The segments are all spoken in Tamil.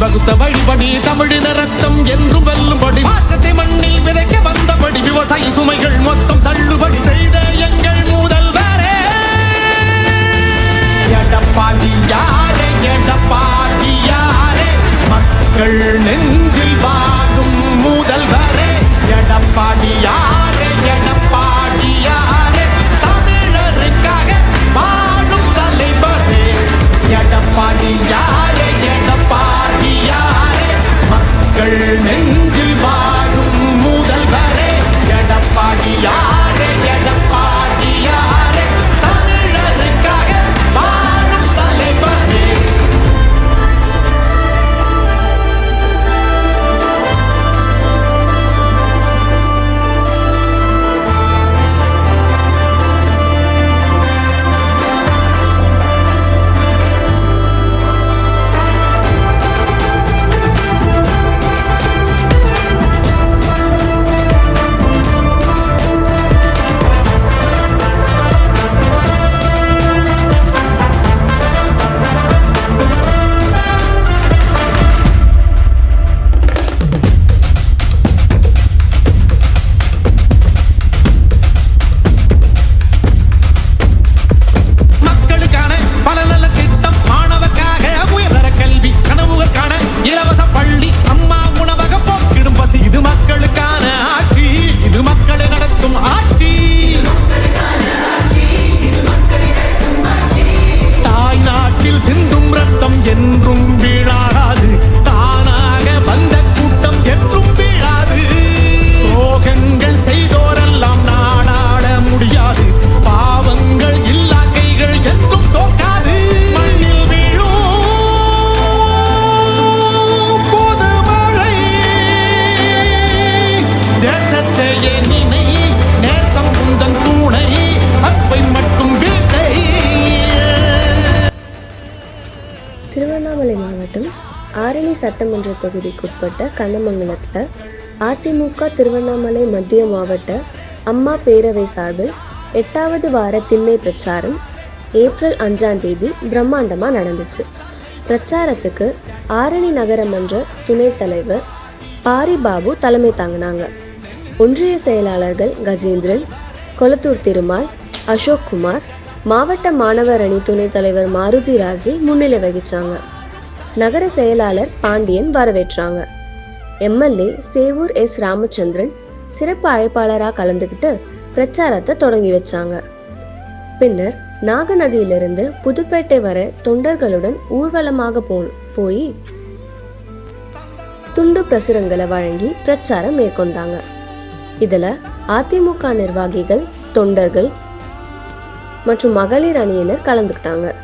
வகுத்த வழிபடி தமிழின ரத்தம் என்றும் வெல்லும்படி. மாற்றத்தை மண்ணில் விதைக்க வந்தபடி விவசாய சுமைகள் மொத்தம் தள்ளுபடி செய்த எங்கள் முதல்வரே. எடப்பாடி யாரே எடப்பாடி யாரே. மக்கள் ஆரணி சட்டமன்ற தொகுதிக்குட்பட்ட கண்ணமங்கலத்தில் அதிமுக திருவண்ணாமலை மத்திய மாவட்ட அம்மா பேரவை சார்பில் எட்டாவது வார திண்ணை பிரச்சாரம் ஏப்ரல் அஞ்சாம் தேதி பிரம்மாண்டமாக நடந்துச்சு. பிரச்சாரத்துக்கு ஆரணி நகரமன்ற துணைத் தலைவர் பாரி பாபு தலைமை தாங்கினாங்க. ஒன்றிய செயலாளர்கள் கஜேந்திரன் கொளத்தூர் திருமால் அசோக் குமார் மாவட்ட மாணவர் அணி துணைத் தலைவர் மாருதி ராஜே முன்னிலை வகிச்சாங்க. நகர செயலாளர் பாண்டியன் வரவேற்றாங்க. எம்எல்ஏ சேவூர் எஸ் ராமச்சந்திரன் சிறப்பு அழைப்பாளராக கலந்துக்கிட்டு பிரச்சாரத்தை தொடங்கி வச்சாங்க. பின்னர் நாகநதியிலிருந்து புதுப்பேட்டை வர தொண்டர்களுடன் ஊர்வலமாக போ போய் துண்டு பிரசுரங்களை வழங்கி பிரச்சாரம் மேற்கொண்டாங்க. இதுல அதிமுக நிர்வாகிகள் தொண்டர்கள் மற்றும் மகளிர் அணியினர் கலந்துக்கிட்டாங்க.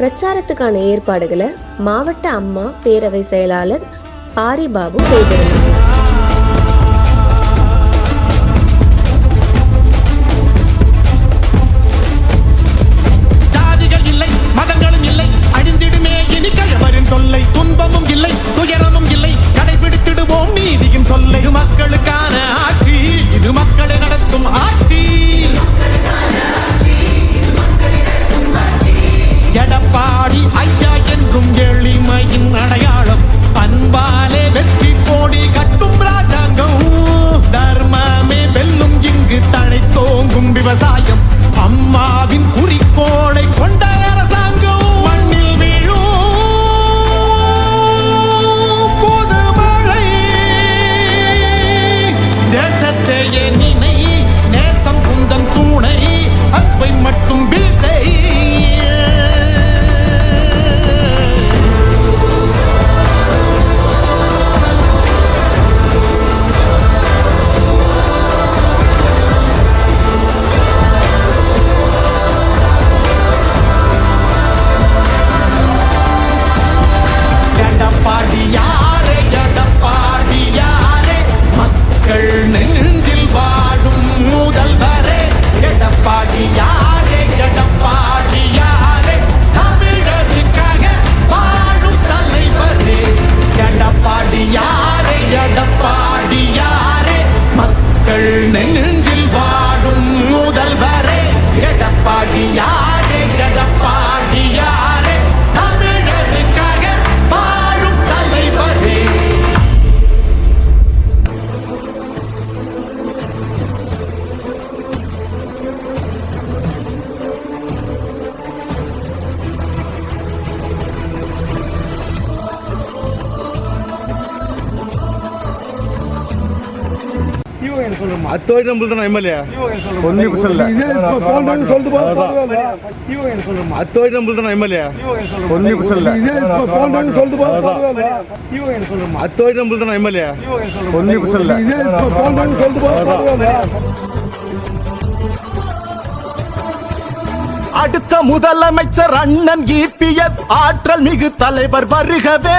பிரச்சாரத்துக்கான ஏற்பாடுகளை மாவட்ட அம்மா பேரவை செயலாளர் ஆரிபாபு செய்திருந்தார். தோங்கும் விவசாயம். அம்மாவின் குறிக்கோளை கொண்ட அத்தோடி நம்மள்ட்ட நான் எம்எல்ஏ. ஒன்றும் பிரச்சனை இல்லை அத்தோடி நம்மள்ட்ட நான் எம்எல்ஏ. ஒன்றும் பிரச்சனை இல்லை அத்தோடி நம்மள்ட்ட நான் எம்எல்ஏ. ஒன்றும் பிரச்சனை இல்லை அடுத்த முதலமைச்சர் அண்ணன் இபிஎஸ் ஆற்றல் மிகு தலைவர் வருகவே.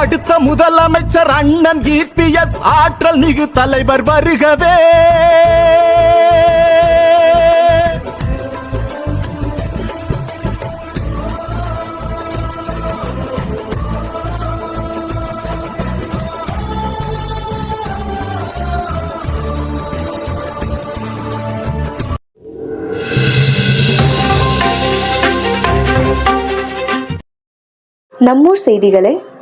அடுத்த முதலமைச்சர் அண்ணன் இபிஎஸ் ஆற்றல் மிகு தலைவர் வருகவே. நம்மூர் செய்திகளை